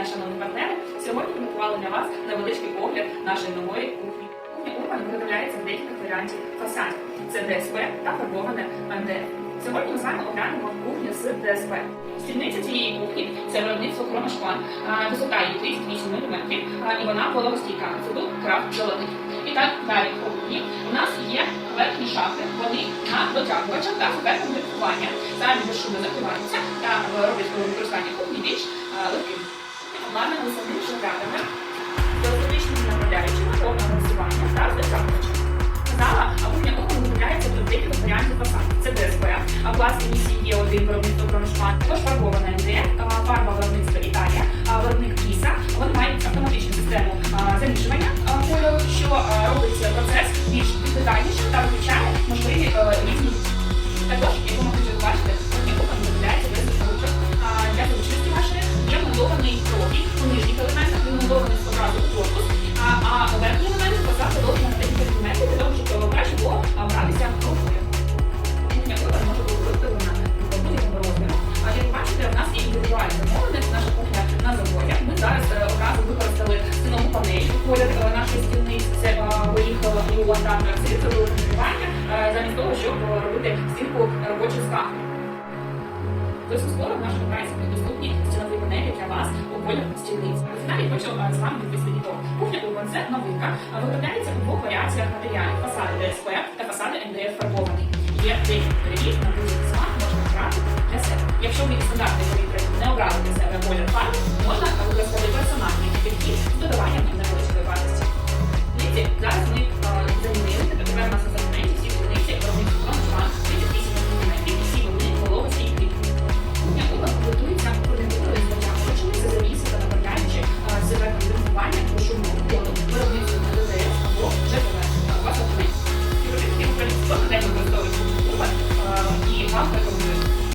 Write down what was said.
дня, шановні партнери. Сьогодні ми для вас невеличкий огляд нашої нової кухні. Кухня Урбан виготовляється в декількох варіантів фасадів. Це ДСП та фарбоване МДФ. Сьогодні ми з вами оглянемо кухню з ДСП. Стільниця цієї кухні це виробництво хромошклан. Висота її 38 мм, і вона вологостійка. Продукт крафт золотий. І так далі по кухні у нас є верхні шафи, вони на дотягувачах та суперком лікування. Самі безшумно закриваються та е, роблять Обладнано самими шухлядами, телефонічними направляючими, повного голосування та затягувачем. Зала, а кухня кухня виробляється до декілька варіантів фасаду. Це ДСП, а власне місії є один виробництво промишман, також фарбована МД, фарба виробництва Італія, виробник Кіса. Вони мають автоматичну систему замішування кольору, що робить процес більш детальнішим та виключає виїхала і уантарна це розігрівання, замість того, щоб е, робити стінку робочу скаху. Досить скоро в нашому будуть доступні стінові панелі для вас у колір стільниць. Навіть хочу е, з вами відповісти до того. Кухня Urban – це новинка, а виробляється у двох варіаціях матеріалів. Фасади ДСП та фасади МДФ фарбований. Є декілька кольорів, на будь-який смак можна обрати для себе. Якщо ви стандартний колір не обрали для себе 场。